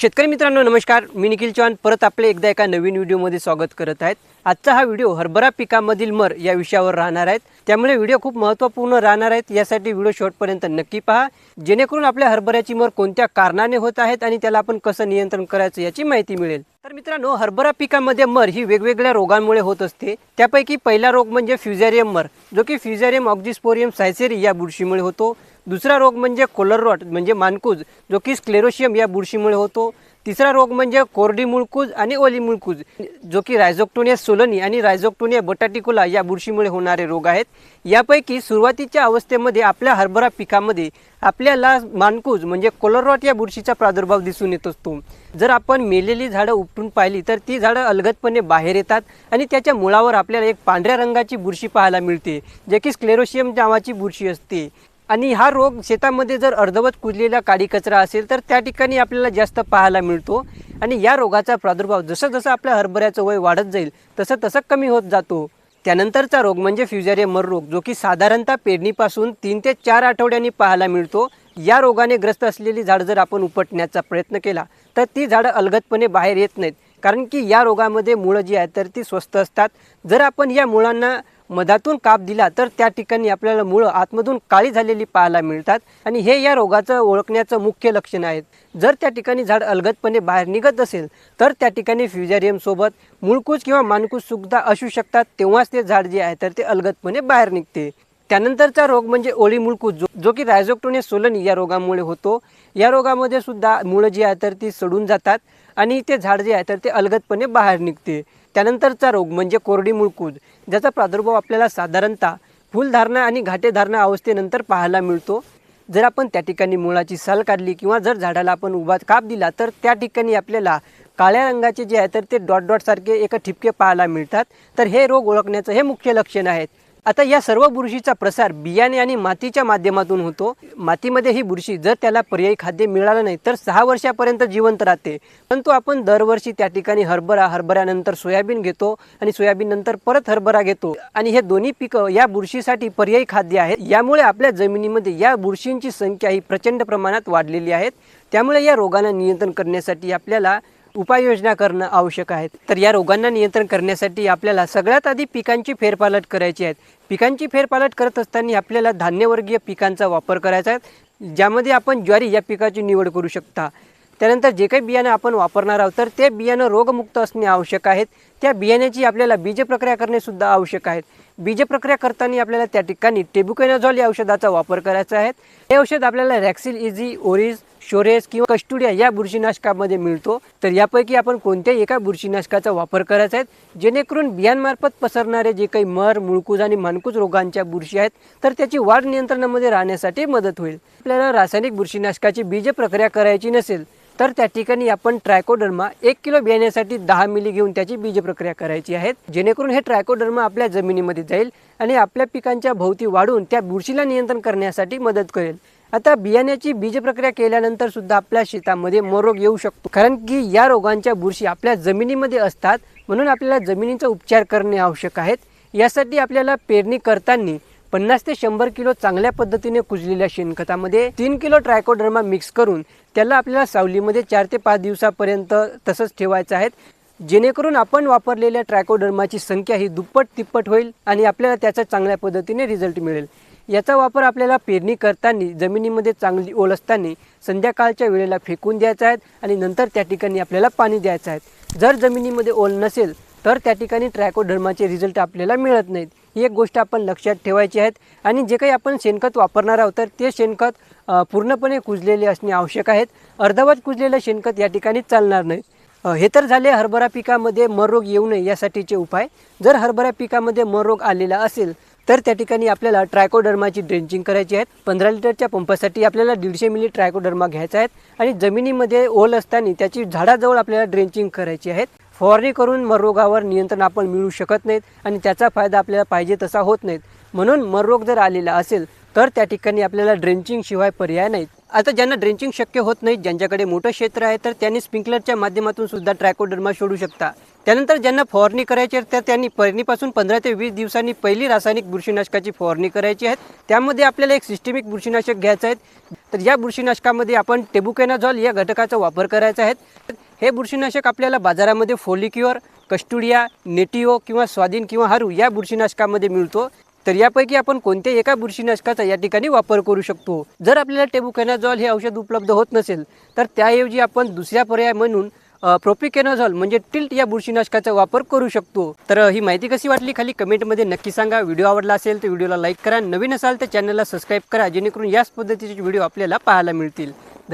शेतकरी मित्रांनो नमस्कार. मी निखिल चव्हाण. परत आपले एकदा एका नवीन व्हिडिओमध्ये स्वागत करत आहेत. आजचा हा व्हिडिओ हरभरा पिकामधील मर या विषयावर राहणार आहेत. त्यामुळे व्हिडिओ खूप महत्त्वपूर्ण राहणार आहेत. यासाठी व्हिडिओ शेवटपर्यंत नक्की पहा. जेणेकरून आपल्या हरभऱ्याची मर कोणत्या कारणाने होत आहेत आणि त्याला आपण कसं नियंत्रण करायचं याची माहिती मिळेल. तर मित्रांनो हरभरा पिकामध्ये मर ही वेगवेगळ्या रोगांमुळे होत असते. त्यापैकी पहिला रोग म्हणजे फ्युझॅरियम मर जो की फ्युझॅरियम ऑक्झिस्पोरियम सायसेरी या बुरशीमुळे होतो. दुसरा रोग म्हणजे कोलररॉट म्हणजे मानकूज जो की स्क्लेरोशियम या बुरशीमुळे होतो. तिसरा रोग म्हणजे कोरडी मुळकूज आणि ओली मुळकूज जो की रायझोक्टोनिया सोलनी आणि रायझोक्टोनिया बटाटिकुला या बुरशीमुळे होणारे रोग आहेत. यापैकी सुरुवातीच्या अवस्थेमध्ये आपल्या हरभरा पिकामध्ये आपल्याला मानकूज म्हणजे कोलरॉट या बुरशीचा प्रादुर्भाव दिसून येत असतो. जर आपण मेलेली झाडं उपटून पाहिली तर ती झाडं अलगदपणे बाहेर येतात आणि त्याच्या मुळावर आपल्याला एक पांढऱ्या रंगाची बुरशी पाहायला मिळते जे की स्क्लेरोशियम नावाची बुरशी असते. आणि हा रोग शेतामध्ये जर अर्धवट कुजलेला काडी कचरा असेल तर त्या ठिकाणी आपल्याला जास्त पाहायला मिळतो. आणि या रोगाचा प्रादुर्भाव जसं जसं आपल्या हरभऱ्याचं वय वाढत जाईल तसं तसं कमी होत जातो. त्यानंतरचा रोग म्हणजे फ्युझॅरियम मर रोग जो की साधारणतः पेरणीपासून तीन ते चार आठवड्यांनी पाहायला मिळतो. या रोगाने ग्रस्त असलेली झाडं जर आपण उपटण्याचा प्रयत्न केला तर ती झाडं अलगदपणे बाहेर येत नाहीत. कारण की या रोगामध्ये मुळं जी आहेत तर ती स्वस्त असतात. जर आपण या मुळांना मधातून काप दिला तर त्या ठिकाणी आपल्याला मुळं आतमधून काळी झालेली पाहायला मिळतात. आणि हे या रोगाचं ओळखण्याचं मुख्य लक्षण आहेत. जर त्या ठिकाणी झाड अलगदपणे बाहेर निघत असेल तर त्या ठिकाणी फ्युजेरियमसोबत मुळकूज किंवा मानकूज सुद्धा असू शकतात. तेव्हाच ते झाड जे आहे तर ते अलगदपणे बाहेर निघते. त्यानंतरचा रोग म्हणजे ओळी मुळकूज जो जो की रायझोक्टोने सोलनी या रोगामुळे होतो. या रोगामध्ये सुद्धा मुळं जी आहे तर ती सडून जातात आणि ते झाड जे आहे तर ते अलगदपणे बाहेर निघते. त्यानंतरचा रोग म्हणजे कोरडी मुळकूद ज्याचा प्रादुर्भाव आपल्याला साधारणतः फुलधारणा आणि घाटेधारणा अवस्थेनंतर पाहायला मिळतो. जर आपण त्या ठिकाणी मुळाची साल काढली किंवा जर झाडाला आपण उभा काप दिला तर त्या ठिकाणी आपल्याला काळ्या रंगाचे जे आहे तर ते डॉट डॉट सारखे एका ठिपके पाहायला मिळतात. तर हे रोग ओळखण्याचं हे मुख्य लक्षण आहेत. आता या सर्व बुरशीचा प्रसार बियाणे आणि मातीच्या माध्यमातून होतो. मातीमध्ये ही बुरशी जर त्याला पर्यायी खाद्य मिळालं नाही तर सहा वर्षापर्यंत जिवंत राहते. परंतु आपण दरवर्षी त्या ठिकाणी हरभरा हरभऱ्यानंतर सोयाबीन घेतो आणि सोयाबीन नंतर परत हरभरा घेतो. आणि हे दोन्ही पिकं या बुरशीसाठी पर्यायी खाद्य आहेत. यामुळे आपल्या जमिनीमध्ये या बुरशींची संख्या ही प्रचंड प्रमाणात वाढलेली आहेत त्यामुळे या रोगांना नियंत्रण करण्यासाठी आपल्याला उपाययोजना करणं आवश्यक आहे तर या रोगांना नियंत्रण करण्यासाठी आपल्याला सगळ्यात आधी पिकांची फेरपालट करायची आहेत पिकांची फेरपालट करत असताना आपल्याला धान्यवर्गीय पिकांचा वापर करायचा आहे. ज्यामध्ये आपण ज्वारी या पिकाची निवड करू शकता. त्यानंतर जे काही बियाणं आपण वापरणार आहोत तर ते बियाणं रोगमुक्त असणे आवश्यक आहेत. त्या बियाण्याची आपल्याला बीजप्रक्रिया करणे सुद्धा आवश्यक आहेत. बीजप्रक्रिया करताना आपल्याला त्या ठिकाणी टेबुकेनाझॉल या औषधाचा वापर करायचा आहे. हे औषध आपल्याला रॅक्सिल इझी ओरिज शोरेस किंवा कस्टुडिया या बुरशीनाशकामध्ये मिळतो. तर यापैकी आपण कोणत्याही एका बुरशीनाशकाचा वापर करायचा आहे. जेणेकरून बियांमार्फत पसरणारे जे काही मर मुळकूज आणि मानकूज रोगांच्या बुरशी आहेत तर त्याची वाढ नियंत्रणामध्ये राहण्यासाठी मदत होईल. आपल्याला रासायनिक बुरशीनाशकाची बीज प्रक्रिया करायची नसेल तर त्या ठिकाणी आपण ट्रायकोडर्मा एक किलो बियाण्यासाठी दहा मिली घेऊन त्याची बीज प्रक्रिया करायची आहे. जेणेकरून हे ट्रायकोडर्मा आपल्या जमिनीमध्ये जाईल आणि आपल्या पिकांच्या भोवती वाढून त्या बुरशीला नियंत्रण करण्यासाठी मदत करेल. आता बियाण्याची बीज प्रक्रिया केल्यानंतर सुद्धा आपल्या शेतामध्ये मरोग येऊ शकतो. कारण की या रोगांच्या बुरशी आपल्या जमिनीमध्ये असतात म्हणून आपल्याला जमिनीचा उपचार करणे आवश्यक आहेत. यासाठी आपल्याला पेरणी करताना पन्नास ते शंभर किलो चांगल्या पद्धतीने कुजलेल्या शेणखतामध्ये तीन किलो ट्रायकोडर्मा मिक्स करून त्याला आपल्याला सावलीमध्ये चार ते पाच दिवसापर्यंत तसंच ठेवायचं आहे. जेणेकरून आपण वापरलेल्या ट्रायकोडर्माची संख्या ही दुप्पट तिप्पट होईल आणि आपल्याला त्याचा चांगल्या पद्धतीने रिझल्ट मिळेल. याचा वापर आपल्याला पेरणी करताना जमिनीमध्ये चांगली ओल असताना संध्याकाळच्या वेळेला फेकून द्यायचा आहे आणि नंतर त्या ठिकाणी आपल्याला पाणी द्यायचं आहे. जर जमिनीमध्ये ओल नसेल तर त्या ठिकाणी ट्रॅकोडर्माचे रिझल्ट आपल्याला मिळत नाहीत. ही एक गोष्ट आपण लक्षात ठेवायची आहेत. आणि जे काही आपण शेणखत वापरणार आहोत तर ते शेणखत पूर्णपणे कुजलेले असणे आवश्यक आहेत. अर्धवट कुजलेलं शेणखत या ठिकाणी चालणार नाही. हे तर झाले हरभरा पिकामध्ये मररोग येऊ नये यासाठीचे उपाय. जर हरभरा पिकामध्ये मररोग आलेला असेल तर त्या ठिकाणी आपल्याला ट्रायकोडर्माची ड्रेंचिंग करायची आहेत पंधरा लिटरच्या पंपासाठी आपल्याला दीडशे मिली ट्रायकोडर्मा घ्यायचा आहे आणि जमिनीमध्ये ओल असताना त्याची झाडाजवळ आपल्याला ड्रेंचिंग करायची आहेत फवारणी करून मररोगावर नियंत्रण आपण मिळू शकत नाहीत आणि त्याचा फायदा आपल्याला पाहिजे तसा होत नाहीत. म्हणून मररोग जर आलेला असेल तर त्या ठिकाणी आपल्याला ड्रेंचिंग शिवाय पर्याय नाहीत. आता ज्यांना ड्रेंचिंग शक्य होत नाही ज्यांच्याकडे मोठं क्षेत्र आहे तर त्यांनी स्प्रिंकलरच्या माध्यमातून सुद्धा ट्रॅकोडर्मा सोडू शकता. त्यानंतर ज्यांना फवारणी करायची आहे तर त्यांनी पेरणीपासून पंधरा ते वीस दिवसांनी पहिली रासायनिक बुरशीनाशकाची फवारणी करायची आहे. त्यामध्ये आपल्याला एक सिस्टेमिक बुरशीनाशक घ्यायचं आहे. तर या बुरशीनाशकामध्ये आपण टेबुकेनाझॉल या घटकाचा वापर करायचा आहे. हे बुरशीनाशक आपल्याला बाजारामध्ये फोलिक्युअर कस्टुडिया नेटिओ किंवा स्वाधीन किंवा हारू या बुरशीनाशकामध्ये मिळतो. तर यापैकी आपण कोणत्याही एका बुरशीनाशकाचा या ठिकाणी वापर करू शकतो? जर आपल्याला टेबुकेनाझॉल हे औषध उपलब्ध होत नसेल तर त्याऐवजी आपण दुसऱ्या पर्याय म्हणून प्रोपिकेनाझॉल म्हणजे टिल्ट या बुरशीनाशकाचा वापर करू शकतो. तर ही माहिती कशी वाटली खाली कमेंटमध्ये नक्की सांगा. व्हिडिओ आवडला असेल तर व्हिडिओला लाईक करा. नवीन असाल तर चॅनलला सबस्क्राईब करा जेणेकरून याच पद्धतीचे व्हिडिओ आपल्याला पाहायला मिळतील.